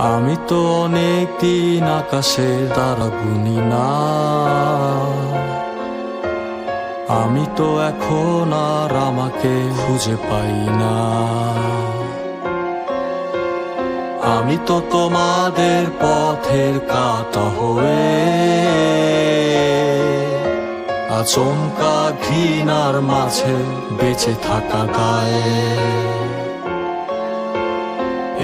আমি তো অনেক দিন আকাশের দ্বারা গুনি না। আমি তো এখন আর আমাকে খুঁজে পাই না। আমি তো তোমাদের পথের কাটা হয়ে আচমকা ঘৃণার মাঝে বেঁচে থাকা গায়ে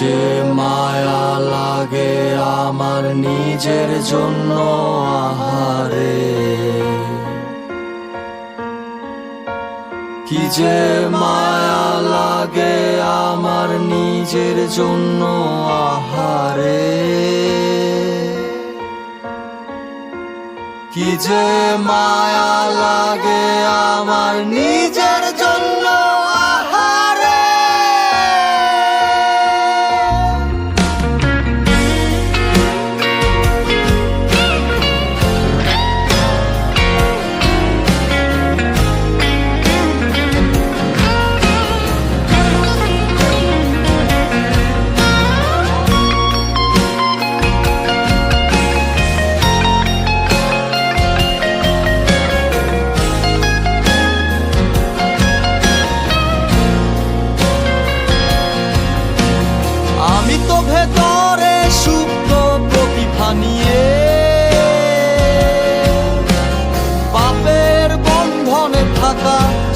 যে মায়া লাগে আমার নিজের জন্য আহারে। কি যে মায়া লাগে আমার নিজের জন্য আহারে। কি যে মায়া লাগে আমার নিজের জন্য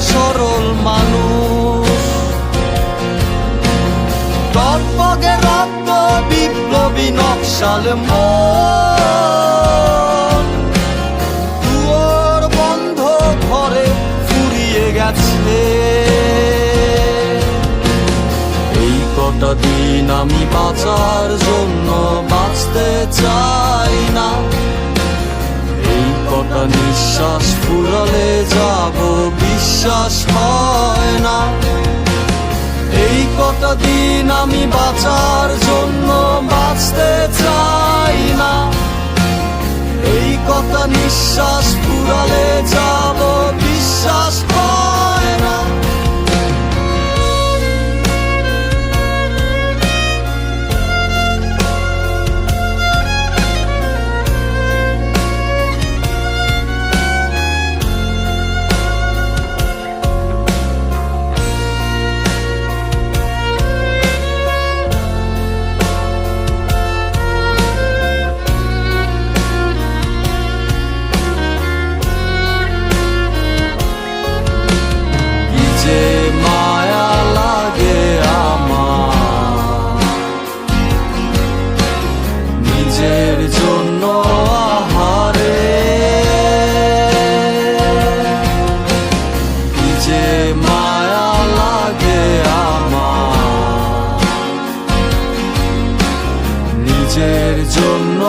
সরল মানুষ। টকবগে রক্ত বিপ্লবী নকশাল দুয়ার বন্ধ ঘরে ফুরিয়ে গেছে। এই কটা দিন আমি বাঁচার জন্য বাঁচতে চাই না। কটা নিঃশ্বাস ফুরালে যাব বিশ্বাস হয় না। এই কটা দিন আমি বাঁচার জন্য বাঁচতে চাই না। এই কথা নিঃশ্বাস ফুরালে যাব জন্য